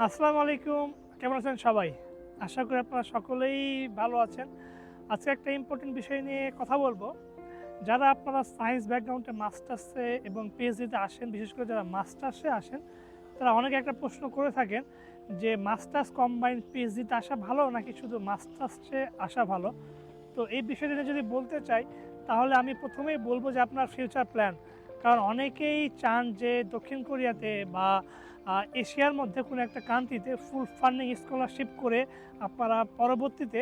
আসসালামু আলাইকুম। কেমন আছেন সবাই? আশা করি আপনারা সকলেই ভালো আছেন। আজকে একটা ইম্পর্টেন্ট বিষয় নিয়ে কথা বলব। যারা আপনারা সায়েন্স ব্যাকগ্রাউন্ডে মাস্টার্সে এবং পিএইচডিতে আসেন, বিশেষ করে যারা মাস্টার্সে আসেন, তারা অনেকে একটা প্রশ্ন করে থাকেন যে মাস্টার্স কম্বাইন পিএইচডিতে আসা ভালো নাকি শুধু মাস্টার্সে আসা ভালো? তো এই বিষয়টা যদি বলতে চাই, তাহলে আমি প্রথমেই বলব যে, আপনার ফিউচার প্ল্যান কারণ অনেকেই চান যে দক্ষিণ কোরিয়াতে বা এশিয়ার মধ্যে কোনো একটা কান্ট্রিতে ফুল ফান্ডিং স্কলারশিপ করে আপনারা পরবর্তীতে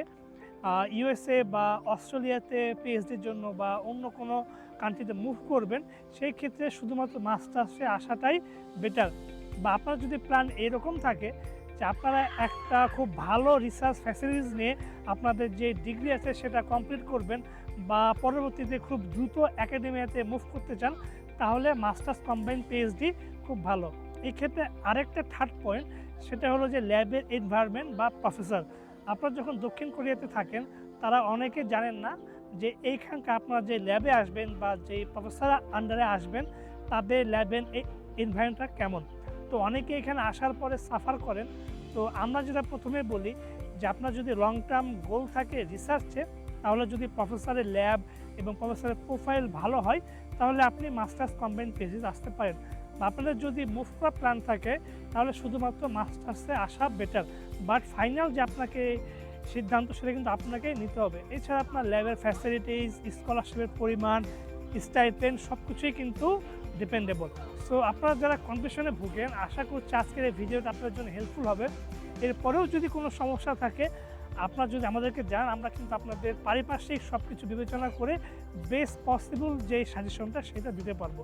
ইউএসএ বা অস্ট্রেলিয়াতে পিএইচডির জন্য বা অন্য কোনো কান্ট্রিতে মুভ করবেন, সেই ক্ষেত্রে শুধুমাত্র মাস্টার্সে আসাটাই বেটার বা আপনার যদি প্ল্যান এরকম থাকে যে আপনারা একটা খুব ভালো রিসার্চ ফ্যাসিলিটিস নিয়ে আপনাদের যে ডিগ্রি আছে সেটা কমপ্লিট করবেন বা পরবর্তীতে খুব দ্রুত একাডেমিয়াতে মুভ করতে চান তাহলে মাস্টার্স কম্বাইন পিএইচডি খুব ভালো। এই ক্ষেত্রে আরেকটা থার্ড পয়েন্ট, সেটা হলো যে ল্যাবের এনভায়রনমেন্ট বা প্রফেসর। আপনারা যখন দক্ষিণ কোরিয়াতে থাকেন, তারা অনেকে জানেন না যে এইখানকার আপনারা যে ল্যাবে আসবেন বা যে প্রফেসর আন্ডারে আসবেন, তাদের ল্যাবের এই এনভায়রনমেন্টটা কেমন? তো অনেকে এখানে আসার পরে সাফার করেন। তো আমরা যেটা প্রথমে বলি যে আপনার যদি লং টার্ম গোল থাকে রিসার্চে তাহলে যদি প্রফেসরের ল্যাব এবং প্রফেসরের প্রোফাইল ভালো হয়, তাহলে আপনি মাস্টার্স কম্বাইন পেজে আসতে পারেন। বা আপনাদের যদি মুভ করার প্ল্যান থাকে, তাহলে শুধুমাত্র মাস্টার্সে আসা বেটার বাট ফাইনাল যে আপনাকে সিদ্ধান্ত, সেটা কিন্তু আপনাকেই নিতে হবে। এছাড়া আপনার ল্যাবের ফ্যাসিলিটিস স্কলারশিপের পরিমাণ স্টাইপেন্ড সব কিছুই কিন্তু ডিপেন্ডেবল সো আপনারা যারা কনফিউশনে ভুগেন, আশা করছি আজকের এই ভিডিওটা আপনার জন্য হেল্পফুল হবে। এরপরেও যদি কোনো সমস্যা থাকে আপনারা যদি আমাদেরকে যান আমরা কিন্তু আপনাদের পারিপার্শ্বিক সব কিছু বিবেচনা করে বেস্ট পসিবল যে সাজেশনটা সেটা দিতে পারব।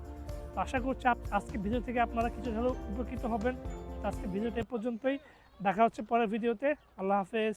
আশা করছি আজকে ভিডিও থেকে আপনারা কিছু হলেও উপকৃত হবেন। আজকে ভিডিওটা পর্যন্তই। দেখা হচ্ছে পরের ভিডিওতে আল্লাহ হাফেজ।